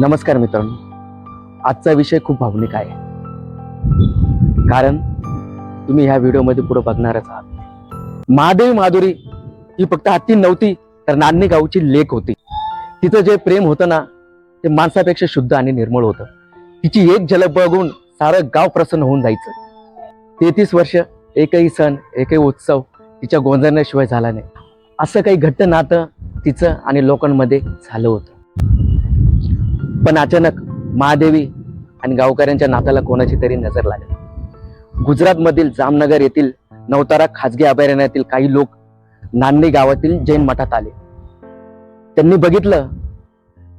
नमस्कार मित्रांनो. आजचा विषय खूप भावनिक आहे. कारण तुम्ही ह्या व्हिडिओमध्ये पुढे बघणारच आहात. महादेवी माधुरी ही फक्त हत्ती नव्हती तर नान्नी गावची लेक होती. तिचं जे प्रेम होतं ना ते माणसापेक्षा शुद्ध आणि निर्मळ होतं. तिची एक झलक बघून सारं गाव प्रसन्न होऊन जायचं. तेहतीस वर्ष एकही सण एकही उत्सव तिच्या गोंधळण्याशिवाय झाला नाही. असं काही घट्ट नातं तिचं आणि लोकांमध्ये झालं होतं. पण अचानक महादेवी आणि गावकऱ्यांच्या नात्याला कोणाची तरी नजर लागली. गुजरातमधील जामनगर येथील नवतारा खाजगी अभयारण्यातील काही लोक नान्नी गावातील जैन मठात आले. त्यांनी बघितलं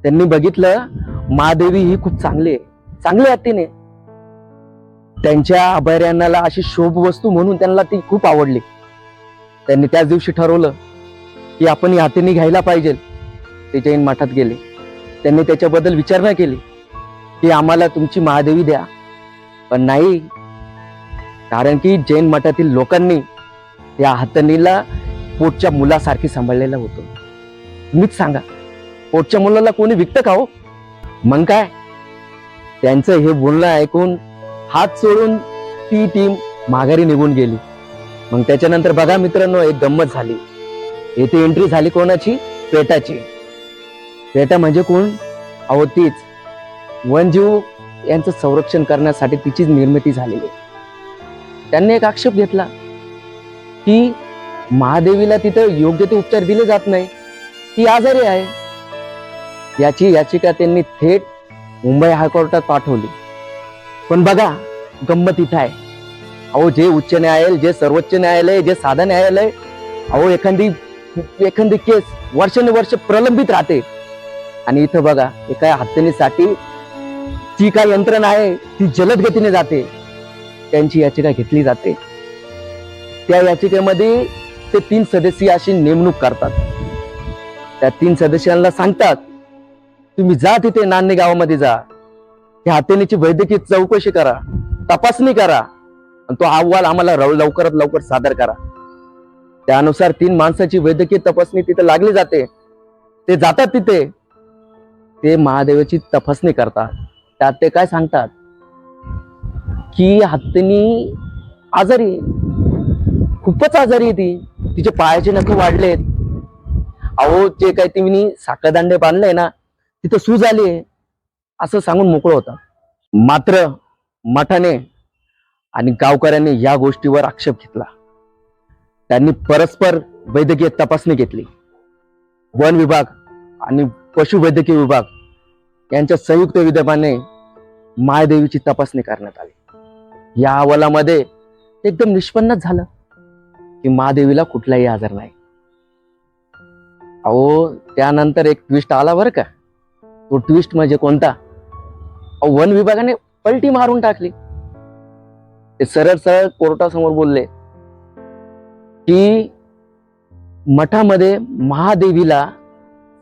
त्यांनी बघितलं महादेवी ही खूप चांगली आहे चांगली आहे तिने त्यांच्या अभयारण्याला अशी शोभ वस्तू म्हणून त्यांना ती खूप आवडली. त्यांनी त्याच दिवशी ठरवलं की आपण ही हातीने घ्यायला पाहिजे. ते जैन मठात गेले. त्यांनी त्याच्याबद्दल विचारणा केली. की आम्हाला तुमची महादेवी द्या. पण नाही कारण की जैन मठातील लोकांनी त्या हातणीला पोटच्या मुलासारखी सांभाळलेलं होतं. तुम्हीच सांगा पोटच्या मुलाला कोणी विकतं का हो? मग काय? त्यांचं हे बोलणं ऐकून हात सोडून ती टीम माघारी निघून गेली. मग त्याच्यानंतर बघा मित्रांनो एक गंमत झाली. येथे एंट्री झाली कोणाची? पेटाची. पेटा म्हणजे कोण? अहो तीच. वनजीव यांचं संरक्षण करण्यासाठी तिचीच निर्मिती झालेली आहे. त्यांनी एक आक्षेप घेतला की महादेवीला तिथं योग्य ते उपचार दिले जात नाही. ती आजारी आहे. याची याचिका त्यांनी थेट मुंबई हायकोर्टात पाठवली. पण बघा गंमत इथं आहे. अहो जे उच्च न्यायालय जे सर्वोच्च न्यायालय जे साधा न्यायालय अहो एखादी एखादी केस वर्षानुवर्ष प्रलंबित राहते. आणि इथं बघा एका हत्येसाठी जी काय यंत्रणा आहे ती जलद गतीने जाते. त्यांची याचिका घेतली जाते. त्या याचिकेमध्ये ते तीन सदस्य अशी नेमणूक करतात. त्या तीन सदस्यांना सांगतात तुम्ही जा तिथे नान्य गावामध्ये जा. त्या हत्येची वैद्यकीय चौकशी करा तपासणी करा आणि तो अहवाल आम्हाला रव- लवकरात लवकर सादर करा. त्यानुसार तीन माणसाची वैद्यकीय तपासणी तिथे लागली जाते. ते जातात तिथे. ते महादेवाची तपासणी करतात. त्यात ते काय सांगतात? की हत्तीनी आजारी खूपच आजारी आहे ती. तिचे पायाचे नखे वाढलेत. अहो जे काही तिने साखरदांडे बांधले ना तिथं सूज आली असं सांगून मोकळं होता मात्र मठाने आणि गावकऱ्यांनी या गोष्टीवर आक्षेप घेतला. त्यांनी परस्पर वैद्यकीय तपासणी घेतली. वन विभाग आणि पशुवैद्यकीय विभाग यांच्या संयुक्त विद्यमाने मायदेवीची तपासणी करण्यात आली. या अहवालामध्ये एकदम निष्पन्नच झालं की महादेवीला कुठलाही आजार नाही. अहो त्यानंतर एक ट्विस्ट आला बरं का. तो ट्विस्ट म्हणजे कोणता? अहो, वन विभागाने पलटी मारून टाकली. ते सरळ सरळ कोर्टासमोर बोलले की मठामध्ये महादेवीला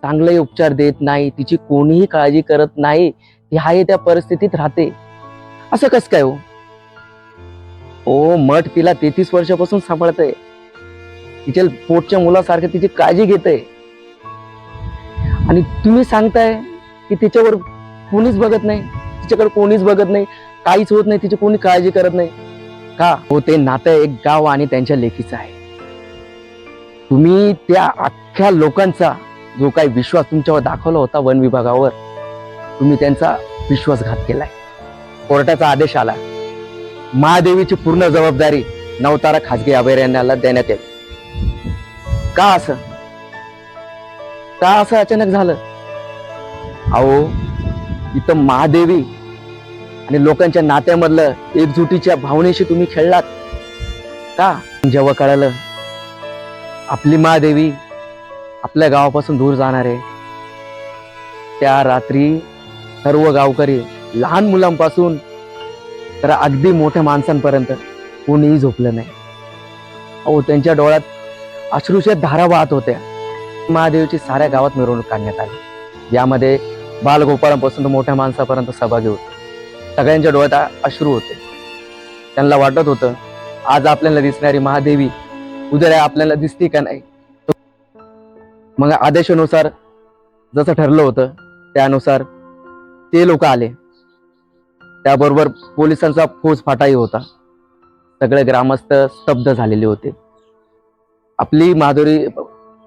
चांगले उपचार देत नाही तिची कोणीही काळजी करत नाही ती आहे त्या परिस्थितीत राहते. असं कस काय हो? ओ मठ तिला तेहतीस वर्षापासून सांभाळतय. तिच्या पोटच्या मुलासारखं तिची काळजी घेते आणि तुम्ही सांगताय की तिच्यावर कोणीच बघत नाही तिच्याकडे कोणीच बघत नाही काहीच होत नाही तिची कोणी काळजी करत नाही. का? हो ते नातं एक गाव आणि त्यांच्या लेखीचं आहे. तुम्ही त्या अख्ख्या लोकांचा जो काही विश्वास तुमच्यावर दाखवला होता वन विभागावर तुम्ही त्यांचा विश्वासघात केलाय. कोर्टाचा आदेश आला. महादेवीची पूर्ण जबाबदारी नवतारा खाजगी अभयारण्याला देण्यात येईल. का असं? का असं अचानक झालं? अहो इथं महादेवी आणि लोकांच्या नात्यामधलं एकजुटीच्या भावनेशी तुम्ही खेळलात. का? जेव्हा कळालं आपली महादेवी आपल्या गावापासून दूर जाणार. आहे त्या रात्री सर्व गावकरी लहान मुलांपासून तर अगदी मोठ्या माणसांपर्यंत कोणीही झोपलं नाही. अहो त्यांच्या डोळ्यात अश्रूच्या धारा वाहत होत्या. महादेवीची साऱ्या गावात मिरवणूक काढण्यात आली. यामध्ये बालगोपाळांपासून तर मोठ्या माणसापर्यंत सहभागी होते. सगळ्यांच्या डोळ्यात अश्रू होते. त्यांना वाटत होतं आज आपल्याला दिसणारी महादेवी उद्या आपल्याला दिसते का नाही? मग आदेशानुसार जसं ठरलं होतं त्यानुसार ते लोक आले. त्याबरोबर पोलिसांचा फौज फाटाही होता. सगळे ग्रामस्थ स्तब्ध झालेले होते. आपली माधुरी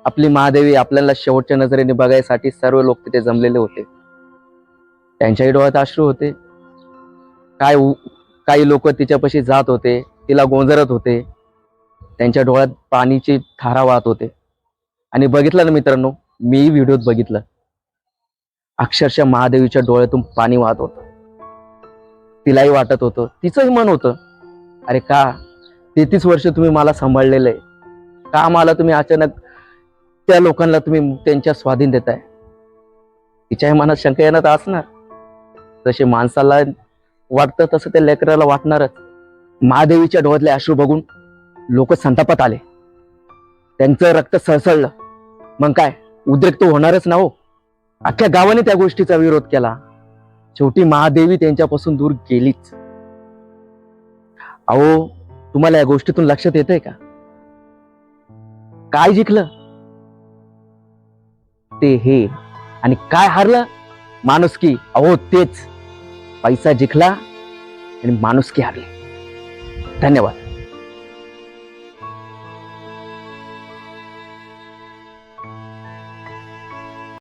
आपली महादेवी आपल्याला शेवटच्या नजरेने बघायसाठी सर्व लोक तिथे जमलेले होते. त्यांच्याही डोळ्यात अश्रू होते. काय उ- काही लोक तिच्यापाशी जात होते तिला गोंजरत होते. त्यांच्या डोळ्यात पाणीची थारा वाहत होते. आणि बघितलं ना मित्रांनो मीही व्हिडिओत बघितलं. अक्षरशः महादेवीच्या डोळ्यातून पाणी वाहत होतं. तिलाही वाटत होतं. तिचंही मन होतं. अरे का? तेहतीस वर्ष तुम्ही मला सांभाळलेलं आहे का मला तुम्ही अचानक त्या लोकांना तुम्ही त्यांच्या स्वाधीन देताय? तिच्याही मनात शंका येणार असणार. जसे माणसाला वाटतं तसं त्या लेकराला वाटणारच. महादेवीच्या डोळ्यातले अश्रू बघून लोक संतापात आले. त्यांचं रक्त सळसळलं. मग काय? उद्रेक तो होणारच ना हो. अख्ख्या गावाने त्या गोष्टीचा विरोध केला. शेवटी महादेवी त्यांच्यापासून दूर गेलीच. अहो तुम्हाला या गोष्टीतून लक्षात येतंय का? काय जिंकलं? ते हे. आणि काय हारलं? माणुसकी अहो तेच. पैसा जिंकला आणि माणुसकी हारली. धन्यवाद.